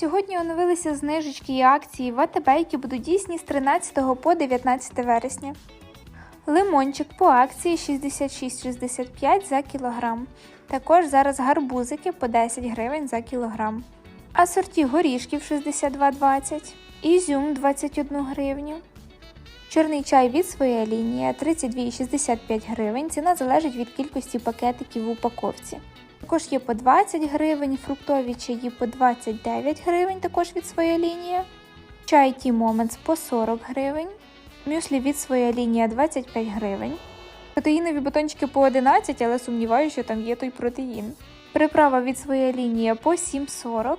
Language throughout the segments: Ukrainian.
Сьогодні оновилися знижечки і акції в які будуть дійсні з 13 по 19 вересня. Лимончик по акції 66,65 за кілограм. Також зараз гарбузики по 10 гривень за кілограм. Асорті горішків 62,20, ізюм 21 гривню. Чорний чай від своєї лінії 32,65 гривень. Ціна залежить від кількості пакетиків в упаковці. Також є по 20 гривень, фруктові чаї по 29 гривень, також від своєї лінія. Чай Tea Moments по 40 гривень. Мюслі від своєї лінія 25 гривень. Протеїнові батончики по 11, але сумніваюся, що там є той протеїн. Приправа від своєї лінії по 7,40.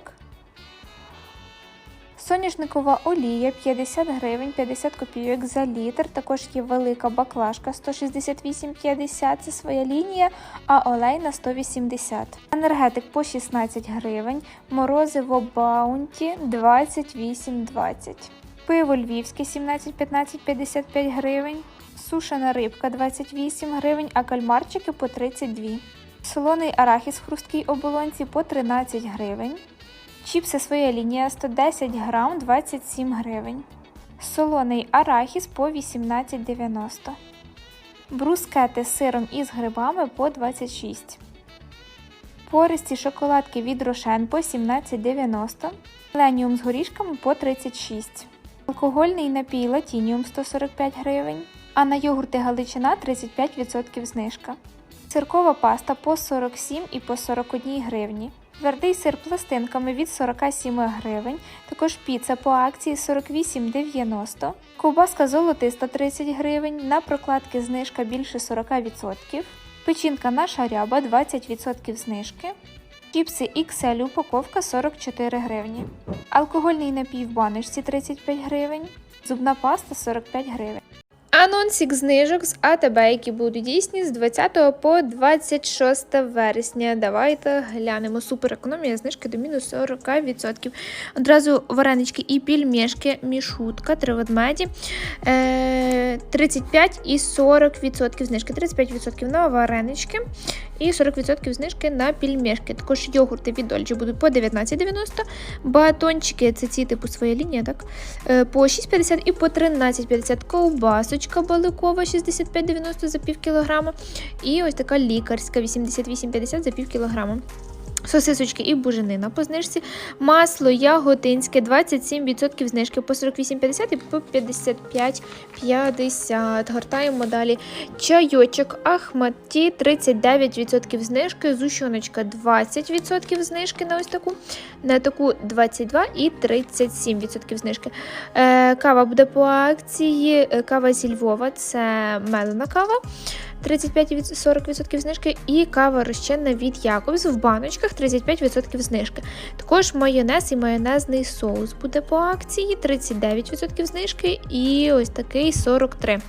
Соняшникова олія 50 гривень 50 копійок за літр. Також є велика баклажка 168,50 це своя лінія, а олейна 180. Енергетик по 16 гривень, морозиво баунті 28,20. Пиво львівське 17,15 55 гривень. Сушена рибка 28 гривень, а кальмарчики по 32. Солоний арахіс в хрусткій оболонці по 13 гривень. Чіпси своя лінія 110 грам 27 гривень. Солоний арахіс по 18,90. Брускети з сиром і з грибами по 26. Пористі шоколадки від Рошен по 17,90. Леніум з горішками по 36. Алкогольний напій Латініум 145 гривень. А на йогурти Галичина 35% знижка. Сиркова паста по 47 і по 41 гривні. Твердий сир пластинками від 47 гривень. Також піца по акції 48,90. Ковбаска золотиста 30 гривень. На прокладки знижка більше 40%. Печінка наша ряба 20% знижки. Чіпси XL упаковка 44 гривні. Алкогольний напій в баночці 35 гривень. Зубна паста 45 гривень. Анонсик знижок з АТБ, які будуть дійсні з 20 по 26 вересня. Давайте глянемо. Супер економія, знижки до мінус 40%. Одразу варенички і пільмішки, мішутка, три ведмеді. Е, 35 і 40% знижки. 35% на варенички і 40% знижки на пільмешки. Також йогурти від Дольче будуть по 19,90. Батончики, це ці типу своя лінія, так? Е, по 6,50 і по 13,50 ковбасочка баликова 65,90 за пів кілограма. І ось така лікарська 88,50 за пів кілограма. Сосисочки і буженина по знижці. Масло яготинське 27% знижки по 48,50 і по 55,50. Гортаємо далі. Чайочок Ахматі 39% знижки. Зущоночка 20% знижки на ось таку. На таку 22 і 37% знижки. Е, кава буде по акції. Е, Кава зі Львова це мелена кава. 35-40% знижки, і кава розчинна від Якобс в баночках 35% знижки. Також майонез і майонезний соус буде по акції 39% знижки, і ось такий 43%.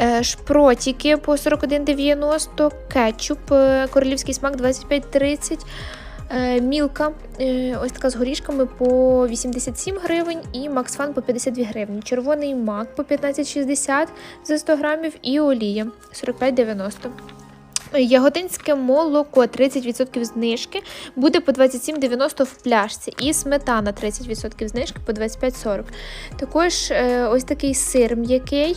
Е, Шпротики по 41,90, кетчуп, е, королівський смак 25,30. Е, Мілка, е, ось така з горішками по 87 гривень і Максфан по 52 гривні. Червоний мак по 15,60 за 100 грамів і олія 45,90. Ягодинське молоко 30% знижки буде по 27,90 в пляшці. І сметана 30% знижки по 25,40. Також е, ось такий сир м'який,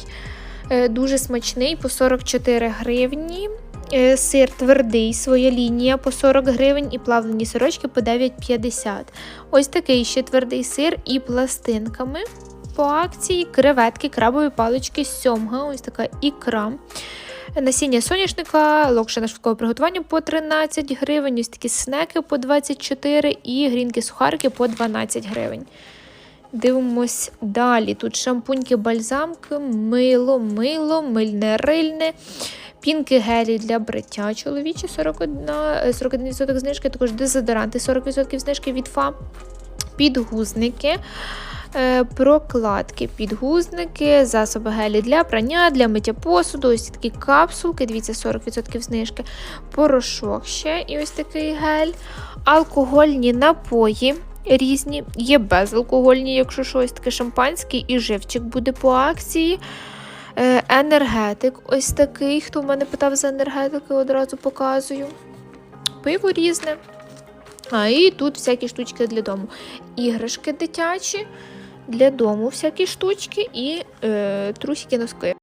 дуже смачний по 44 гривні. Е, Сир твердий, своя лінія по 40 гривень і плавлені сирочки по 9,50. Ось такий ще твердий сир і пластинками. По акції креветки, крабові палички, сьомга, ось така ікра. Насіння соняшника, локшина швидкого приготування по 13 гривень, ось такі снеки по 24 і грінки сухарики по 12 гривень. Дивимось далі. Тут шампуньки, бальзамки, мило, мило, мильне рильне, пінки гелі для бриття чоловічі 41, е, 41% знижки, також дезодоранти 40% знижки від ФА, підгузники. е, Прокладки, підгузники, засоби гелі для прання, для миття посуду, ось такі капсулки, дивіться, 40% знижки, порошок ще і ось такий гель, алкогольні напої різні, є безалкогольні, якщо щось таке шампанський і живчик буде по акції. Е, Енергетик ось такий. Хто в мене питав за енергетики, одразу показую. Пиво різне. А, і тут всякі штучки для дому. Іграшки дитячі, для дому всякі штучки і е, трусики носки.